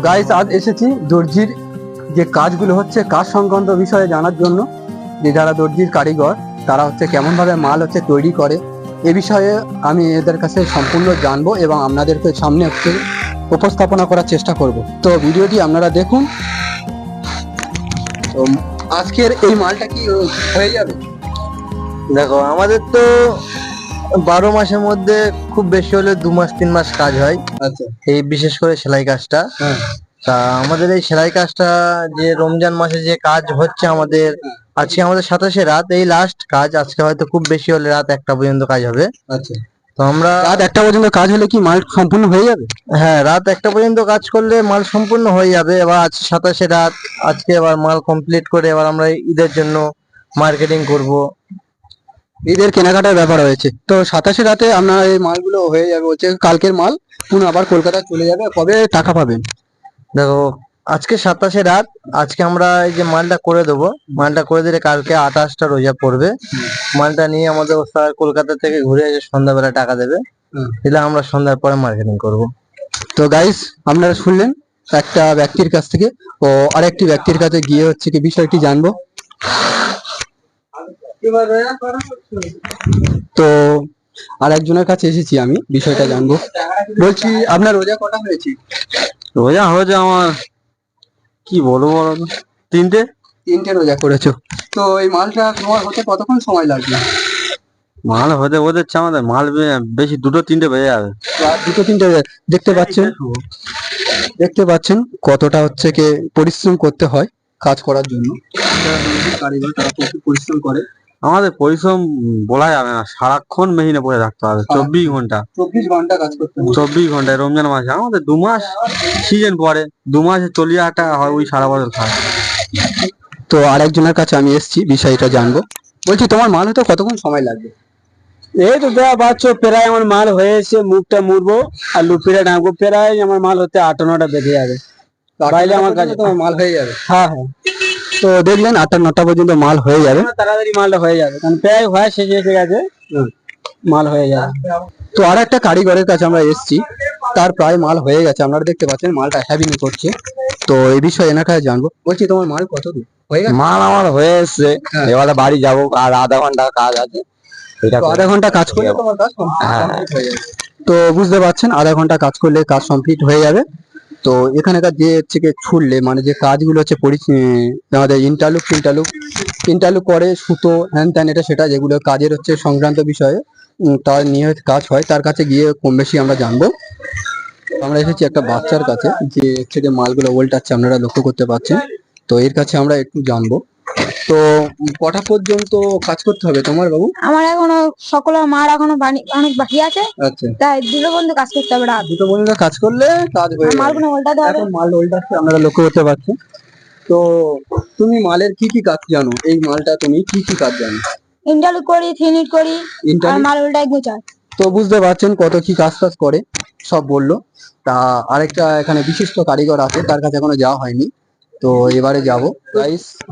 Guys আজ এসেছি দর্জির যে কাজগুলো হচ্ছে কাজ সংক্রান্ত বিষয়ে জানার জন্য। যে যারা দর্জির কারিগর, তারা হচ্ছে কেমনভাবে মাল হচ্ছে তৈরি করে, এ বিষয়ে আমি এদের কাছে সম্পূর্ণ জানব এবং আপনাদেরকে সামনে হচ্ছে উপস্থাপনা করার চেষ্টা করব। তো ভিডিওটি আপনারা দেখুন। তো আজকের এই মালটা কি হয়ে যাবে? দেখো, আমাদের তো বারো মাসের মধ্যে খুব বেশি হলে দু মাস তিন মাস কাজ হয়। আচ্ছা। এই বিশেষ করে সেলাই কাজটা। হ্যাঁ। তা আমাদের এই সেলাই কাজটা যে রমজান মাসে যে কাজ হচ্ছে আমাদের আজকে আমাদের সাতাশে রাত এই লাস্ট কাজ আজকে হয়তো খুব বেশি হলে রাত একটা পর্যন্ত কাজ হবে। আচ্ছা। তো আমরা রাত একটা পর্যন্ত কাজ হলে কি মাল সম্পূর্ণ হয়ে যাবে? হ্যাঁ রাত একটা পর্যন্ত কাজ করলে মাল সম্পূর্ণ হয়ে যাবে। এবার আজ সাতাশে রাত আজকে এবার মাল কমপ্লিট করে এবার আমরা ঈদের জন্য মার্কেটিং করব। ঈদের কেনাকাটার ব্যাপার হয়েছে তো সাতাশে রাতে আপনার এই মালগুলো হয়ে যাবে হচ্ছে কালকের মাল পুনঃ আবার কলকাতা চলে যাবে কবে টাকা পাবেন? দেখো আজকে সাতাশে রাত আজকে আমরা এই যে মালটা করে দেবো মালটা করে দিলে কালকে আঠাশটা রোজা পড়বে। মালটা নিয়ে আমাদের স্যার কলকাতা থেকে ঘুরে এসে সন্ধ্যাবেলা টাকা দেবে। দিলে আমরা সন্ধ্যার পরে মার্কেটিং করব। তো গাইস আপনারা শুনলেন একটা ব্যক্তির কাছ থেকে ও আরেকটি ব্যক্তির কাছে গিয়ে হচ্ছে কি বিষয়টি জানব। তো আর একজনের কাছে এসেছি আমি বিষয়টা জানব। বলছি আপনার রোজা কটা হয়েছে? রোজা হয়েছে আমার কি বলব বলো তিনটে? তিনটে রোজা করেছ। তো এই মালটা তোমার হতে কতক্ষণ সময় লাগবে? মাল হতে হতে আমাদের মাল বেশি দুটো তিনটে বেজে যাবে। আর দুটো তিনটে দেখতে পাচ্ছেন? দেখতে পাচ্ছেন কতটা হচ্ছে কি পরিশ্রম করতে হয় কাজ করার জন্য। যারা দর্জি কারিগর তারা প্রচুর পরিশ্রম করে। আমাদের পরিশ্রম বলা যাবে না। সারাক্ষণ মেহিনে পড়ে থাকতে হবে। চব্বিশ ঘণ্টা। চব্বিশ ঘণ্টা কাজ করতে হয় চব্বিশ ঘন্টায় রমজান মাসে। আমাদের দু মাস সিজন পরে। দু মাসে চল্লিশ হাজার টাকা হয় ওই সারা বছর খায়। তো আরেকজনের কাছে আমি এসেছি বিষয়টা জানব। বলছি তোমার মাল হতে কতক্ষণ সময় লাগবে? এই তো দেয়া পাচ্ছ প্রায় আমার মাল হয়েছে মুখটা মুড়বো আর লুপিটা ডাকবো প্রায় আমার মাল হতে আট নটা বেঁধে যাবে। বাইরে আমার কাছে তোমার মাল হয়ে যাবে? হ্যাঁ হ্যাঁ। তো দেখলেন আটটা নটা পর্যন্ত মাল হয়ে যাবে। তাড়াতাড়ি মালটা হয়ে যাবে কারণ প্রায় হয় শেষে এসে গেছে মাল হয়ে যাবে। তো আর একটা কারিগরের কাছে আমরা এসেছি তার প্রায় মাল হয়ে গেছে আপনারা দেখতে পাচ্ছেন মালটা হ্যাভিং করছে। তো এই বিষয়ে এনার কাছে জানব। বলছি তোমার মাল কত দূর? হয়ে গেছে? মাল আমার হয়ে এসছে। হ্যাঁ। এবারে বাড়ি যাব আর আধা ঘণ্টা কাজ আছে। আধা ঘণ্টা কাজ করলে তোমার কাজ হ্যাঁ। কমপ্লিট হয়ে যাবে। তো বুঝতে পারছেন আধা ঘণ্টা কাজ করলে কাজ কমপ্লিট হয়ে যাবে। তো এখানকার যে হচ্ছে ছুড়লে মানে যে কাজগুলো হচ্ছে আমাদের ইন্টারলুক ফিন্টারলুক ইন্টারলুক করে সুতো হ্যান ত্যান এটা সেটা যেগুলো কাজের হচ্ছে সংক্রান্ত বিষয়ে তার নিয়ে কাজ হয়, তার কাছে গিয়ে কম বেশি আমরা জানব। আমরা এসেছি একটা বাচ্চার কাছে, যে হচ্ছে মালগুলো উল্টাচ্ছে আপনারা লক্ষ্য করতে পারছেন। তো এর কাছে আমরা একটু জানব। তো কটা পর্যন্ত কাজ করতে হবে তোমার বাবু? আমার এখনও সকলের মার এখনও অনেক বাকি আছে। আচ্ছা। তাই দুটো বন্ধু কাজ করতে হবে রাত। দুটো পর্যন্ত কাজ করলে কাজ হয়ে যাবে। মালগুলো উল্টাতে হবে। এখন মাল উল্টাচ্ছে আপনারা লক্ষ্য করতে পারছেন। তো তুমি মালের কি কি কাজ জানো? এই মালটা তুমি কি কি কাজ জানো? ইন্টারলুক করি থিনিট করি আর মাল উল্টাই গোছায় তো বুঝতে পারছেন কত কি কাজ টাজ করে সব বলল। তা আরেকটা এখানে বিশিষ্ট কারিগর আছে তার কাছে এখনও যাওয়া হয়নি। তো এবারে যাব।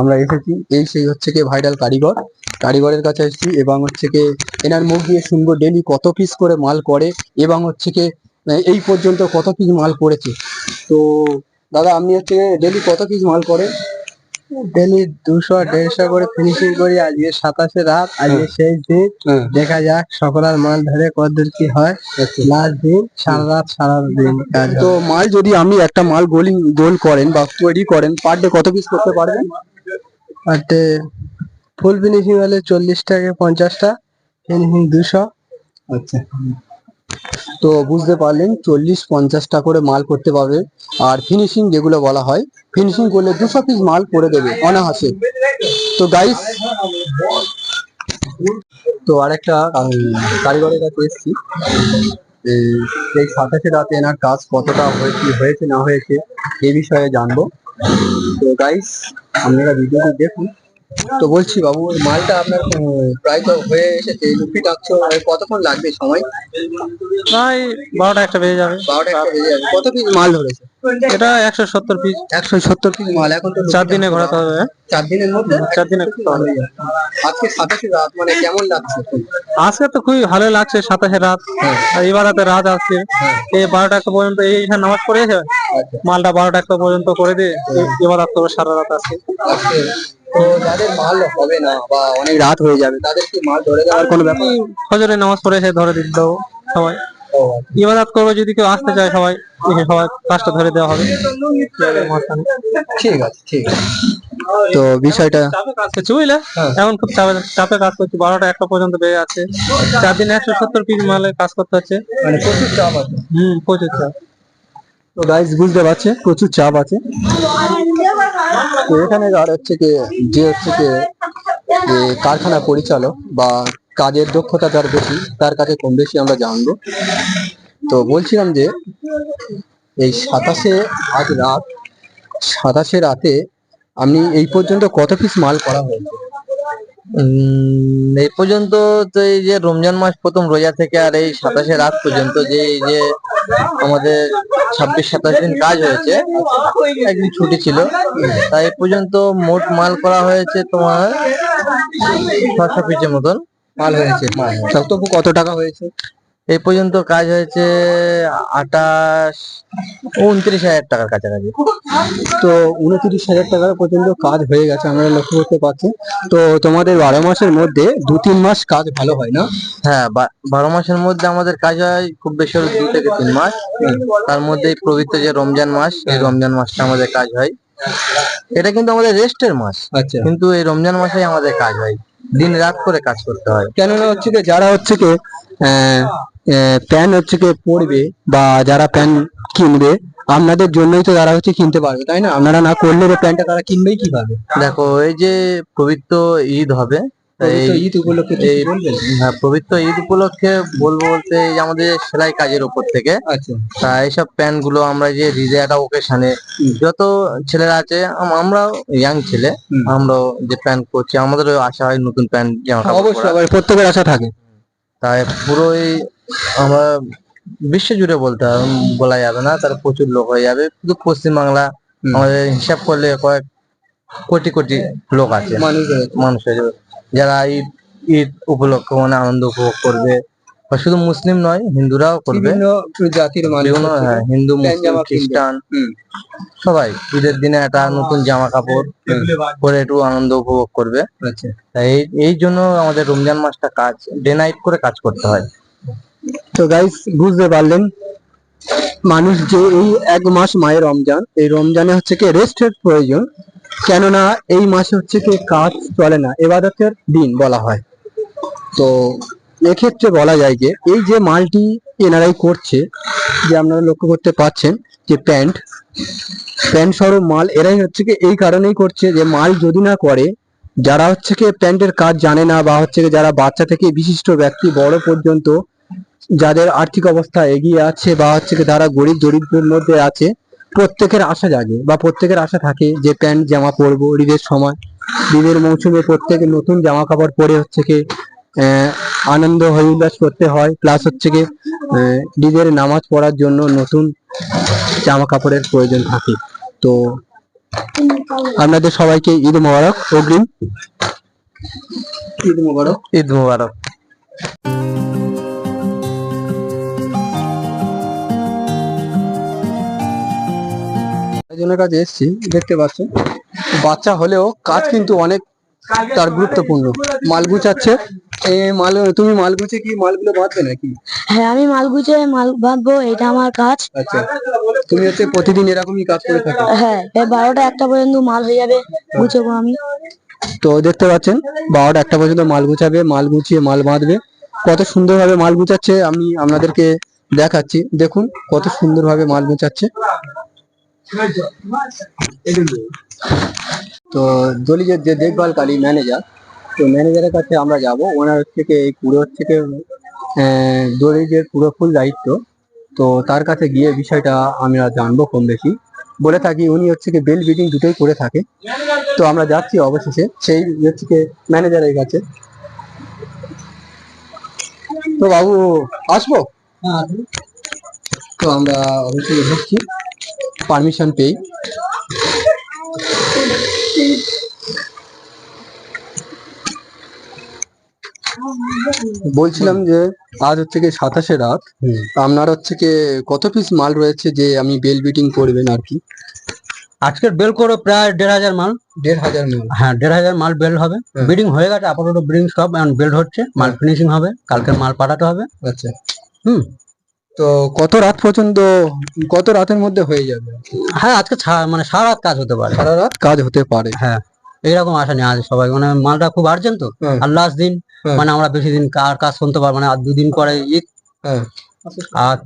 আমরা এসেছি। এই সেই হচ্ছে কি ভাইরাল কারিগর। কারিগরের কাছে এসেছি এবং হচ্ছে কি এনার মুখ দিয়ে শুনব ডেলি কত পিস করে মাল করে এবং হচ্ছে কি এই পর্যন্ত কত পিস মাল করেছে। তো দাদা, আপনি হচ্ছে ডেলি কত পিস মাল করেন? ডেলি দুশো দেড়শো করে ফিনিশিং করি আজকে সাতাশে রাত আজকে শেষ দিন। দেখা যাক সকলের মাল ধরে কতদূর কি হয়। লাস্ট দিন সারা রাত সারা দিন কাজ তো মাল যদি আপনি একটা মাল গোলিং গোল করেন বা তৈরি করেন পার ডে কত পিস করতে পারবেন? বাট ফুল ফিনিশিং হলে চল্লিশ টাকা পঞ্চাশটা ফিনিশিং দুশো। আচ্ছা। তো বুঝতে পারলেন চল্লিশ পঞ্চাশটা করে মাল করতে পারবে। আর ফিনিশিং যেগুলো বলা হয় ফিনিশিং করলে দুশো পিস মাল করে দেবে অনাহাসে তো গাইস তো আরেকটা উম, কারিগরের কাছে এসেছি। এই- সাতাশে রাতে এনার কাজ কতটা হয়েছে হয়েছে না হয়েছে এই বিষয়ে জানব। তো গাইস আপনারা ভিডিওটি দেখুন। তো বলছি বাবু মালটা আপনার প্রায় তো হয়ে এসেছে লুপি টাকছো কতক্ষণ লাগবে সময়? প্রায় বারোটা একটা বেজে যাবে। বারোটা একটা বেজে যাবে। কত পিস মাল ধরেছে? এটা একশো সত্তর পিস একশো সত্তর পিস মাল এখন তো চার দিনে ঘোরাতে হবে হ্যাঁ? চার দিনের মধ্যে? চার দিনে হয়ে। আজকে সাতাশে রাত মানে কেমন লাগছে? আজকে তো খুবই ভালো লাগছে সাতাশে রাত। আর এবার রাতে রাত আসছে। এই বারোটা একটা পর্যন্ত এই এখানে নামাজ পড়ে গেছে মালটা বারোটা একটা পর্যন্ত করে দিয়ে এবার আর সারা রাত আছে তো যাদের মাল হবে না বা অনেক রাত হয়ে যাবে তাদেরকে মাল ধরে দেওয়ার কোনো ব্যাপার ফজরের নামাজ পড়ে এসে ধরে দিতে দেবো সবাই। ইবাদত করবে যদি কেউ আসতে চায় সবাই এসে সবাই কাজটা ধরে দেওয়া হবে। ঠিক আছে ঠিক আছে। তো বিষয়টা চাপে কাজ করছি বুঝলে? এখন খুব চাপে চাপে কাজ করছি। বারোটা একটা পর্যন্ত বেড়ে আছে। চার দিন একশো সত্তর পিস মালে কাজ করতে হচ্ছে। মানে প্রচুর চাপ আছে। হম প্রচুর চাপ। তো গাইস বুঝতে পারছে প্রচুর চাপ আছে। এখানে আর হচ্ছে কি, যে হচ্ছে কি কারখানা পরিচালক বা কাজের দক্ষতা যার বেশি, তার কাছে কম বেশি আমরা জানব। তো বলছিলাম যে, এই সাতাশে আজ রাত, সাতাশে রাতে আমি এই পর্যন্ত কত পিস মাল করা হয়েছে? এই পর্যন্ত তো এই যে রমজান মাস প্রথম রোজা থেকে আর এই সাতাশে রাত পর্যন্ত যে এই যে আমাদের ছাব্বিশ সাতাশ দিন কাজ হয়েছে একদিন ছুটি ছিল। তাই পর্যন্ত মোট মাল করা হয়েছে তোমার ছশো পিসের মতন। মাল হয়েছে। কত টাকা হয়েছে? এই পর্যন্ত কাজ হয়েছে আঠাশ উনত্রিশ হাজার টাকার কাছাকাছি। তো উনত্রিশ হাজার টাকার পর্যন্ত কাজ হয়ে গেছে আমরা লক্ষ্য করতে পারছি। তো তোমাদের বারো মাসের মধ্যে দু তিন মাস কাজ ভালো হয় না? হ্যাঁ বারো মাসের মধ্যে আমাদের কাজ হয় খুব বেশি হলে দু থেকে তিন মাস। তার মধ্যে পবিত্র যে রমজান মাস এই রমজান মাসটা আমাদের কাজ হয়। এটা কিন্তু আমাদের রেস্টের মাস। আচ্ছা। কিন্তু এই রমজান মাসেই আমাদের কাজ হয়। দিন রাত করে কাজ করতে হয়। কেননা হচ্ছে কি যারা হচ্ছে কি প্যান হচ্ছে কি পড়বে বা যারা প্যান কিনবে আপনাদের জন্যই তো তারা হচ্ছে কিনতে পারবে তাই না? আপনারা না করলে প্যান্টটা তারা কিনবেই কীভাবে? দেখো এই যে পবিত্র ঈদ হবে ঈদ উপলক্ষে এই-? হ্যাঁ, পবিত্র ঈদ উপলক্ষে বলব বলতে এই আমাদের সেলাই কাজের উপর থেকে আচ্ছা। তা এইসব প্যান্টগুলো আমরা যে রিজে একটা ওকেশনে যত ছেলেরা আছে আম- আমরাও ইয়াং ছেলে আমরাও যে প্যান্ট করছি আমাদেরও আশা হয় নতুন প্যান্ট জামা অবশ্যই প্রত্যেকের আশা থাকে। তাই পুরোই আমরা বিশ্ব জুড়ে বলতে হবে বলা যাবে না তার প্রচুর লোক হয়ে যাবে। শুধু পশ্চিমবাংলা আমাদের হিসাব করলে কয়েক কোটি কোটি লোক আছে মানুষ হয়ে যাবে। যারা ঈদ ঈদ উপলক্ষে মানে আনন্দ উপভোগ করবে বা শুধু মুসলিম নয় হিন্দুরাও করবে। জাতির। হ্যাঁ, হিন্দু মুসলিম খ্রিস্টান সবাই ঈদের দিনে একটা নতুন জামা কাপড় পরে একটু আনন্দ উপভোগ করবে। আচ্ছা। এই এই জন্য আমাদের রমজান মাসটা কাজ ডে নাইট করে কাজ করতে হয়। তো গাইস বুঝতে পারলেন, মানুষ যে এই এক মাস মায়ের রমজান, এই রমজানে হচ্ছে কি রেস্টের প্রয়োজন। কেননা এই মাসে হচ্ছে কি কাজ চলে না, এবাদতের দিন বলা হয়। তো এক্ষেত্রে বলা যায় যে, এই যে মালটি এনারাই করছে, যে আপনারা লক্ষ্য করতে পাচ্ছেন যে প্যান্ট প্যান্ট সরব মাল, এরাই হচ্ছে কি এই কারণেই করছে যে মাল যদি না করে, যারা হচ্ছে কি প্যান্টের কাজ জানে না বা হচ্ছে যারা বাচ্চা থেকে বিশিষ্ট ব্যক্তি, বড় পর্যন্ত যাদের আর্থিক অবস্থা এগিয়ে আছে বা হচ্ছে কি যারা গরিব দরিদ্রের মধ্যে আছে প্রত্যেকের আশা জাগে বা প্রত্যেকের আশা থাকে যে প্যান্ট জামা পরবো ঈদের সময়। ঈদের মৌসুমে প্রত্যেকে নতুন জামা কাপড় পরে হচ্ছে কি আহ, আনন্দ হই উল্লাস করতে হয়। প্লাস হচ্ছে কি আহ, ঈদের নামাজ পড়ার জন্য নতুন জামা কাপড়ের প্রয়োজন থাকে। তো আপনাদের সবাইকে ঈদ মোবারক অগ্রিম। ঈদ মোবারক। ঈদ মুবারক। একজনের কাছে এসেছি দেখতে পাচ্ছেন বাচ্চা হলেও কাজ কিন্তু অনেক তার গুরুত্বপূর্ণ। মাল গুছাচ্ছে। এই মাল তুমি মাল গুছে কি মালগুলো বাঁধবে নাকি? হ্যাঁ আমি মাল গুছিয়ে মাল বাঁধবো এটা আমার কাজ। আচ্ছা। তুমি হচ্ছে প্রতিদিন এরকমই কাজ করে থাকো। হ্যাঁ বারোটা একটা পর্যন্ত মাল হয়ে যাবে গুছাবো আমি। তো দেখতে পাচ্ছেন বারোটা একটা পর্যন্ত মাল গুছাবে মাল গুছিয়ে মাল বাঁধবে। কত সুন্দরভাবে মাল গুছাচ্ছে আমি আপনাদেরকে দেখাচ্ছি। দেখুন কত সুন্দরভাবে মাল গুছাচ্ছে। তো দলিজের যে দেখভালকারী ম্যানেজার তো ম্যানেজারের কাছে আমরা যাব। ওনার থেকে এই পুরো থেকে দলিজের পুরো ফুল দায়িত্ব। তো তার কাছে গিয়ে বিষয়টা আমরা জানব কম বেশি। বলে থাকি উনি হচ্ছে কি বেল বিডিং দুটোই করে থাকে। তো আমরা যাচ্ছি অবশেষে সেই হচ্ছে কি ম্যানেজারের কাছে। তো বাবু আসব? তো আমরা অবশ্যই ঢুকছি পারমিশন পেয়ে। বলছিলাম যে আজ হচ্ছে কি সাতাশে রাত। আপনার হচ্ছে কি কত পিস মাল রয়েছে যে আমি বেল বিটিং করবেন আর কি? আজকের বেল করো প্রায় দেড় হাজার মাল। দেড় হাজার মাল। হ্যাঁ দেড় হাজার মাল বেল হবে। হ্যাঁ। বিডিং হয়ে গেছে আপাতত বিডিং সব বেল্ট হচ্ছে। মাল ফিনিশিং হবে কালকে মাল পাঠাতে হবে। আচ্ছা। হুম। তো কত রাত পর্যন্ত কত রাতের মধ্যে হয়ে যাবে? হ্যাঁ আজকে ছা- মানে সারা রাত কাজ হতে পারে। সারা রাত কাজ হতে পারে। হ্যাঁ এইরকম আশা নেই আজ সবাই। মানে মালটা খুব আর্জেন্ট তো। হ্যাঁ। আর লাস্ট দিন হ্যাঁ। মানে আমরা বেশি দিন কার কাজ শুনতে পারব না। আর দুদিন পরে ঈদ। হ্যাঁ। আর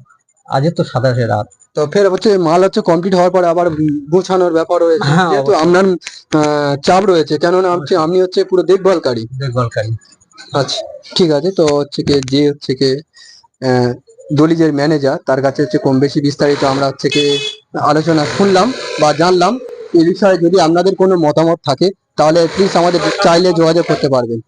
আজকে তো সাতাশে রাত। তো ফের হচ্ছে মাল হচ্ছে কমপ্লিট হওয়ার পরে আবার গোছানোর ব্যাপার রয়েছে। হ্যাঁ, যেহেতু আপনার আহ, চাপ রয়েছে কেননা হচ্ছে আপনি হচ্ছে পুরো দেখভালকারী। দেখভালকারী। আচ্ছা ঠিক আছে। তো হচ্ছে কি যে হচ্ছে কি আহ, দলিজের ম্যানেজার তার কাছে হচ্ছে কম বেশি বিস্তারিত আমরা হচ্ছে কি আলোচনা শুনলাম বা জানলাম। এ বিষয়ে যদি আপনাদের কোনো মতামত থাকে, তাহলে প্লিজ আমাদের চাইলে যোগাযোগ করতে পারবেন।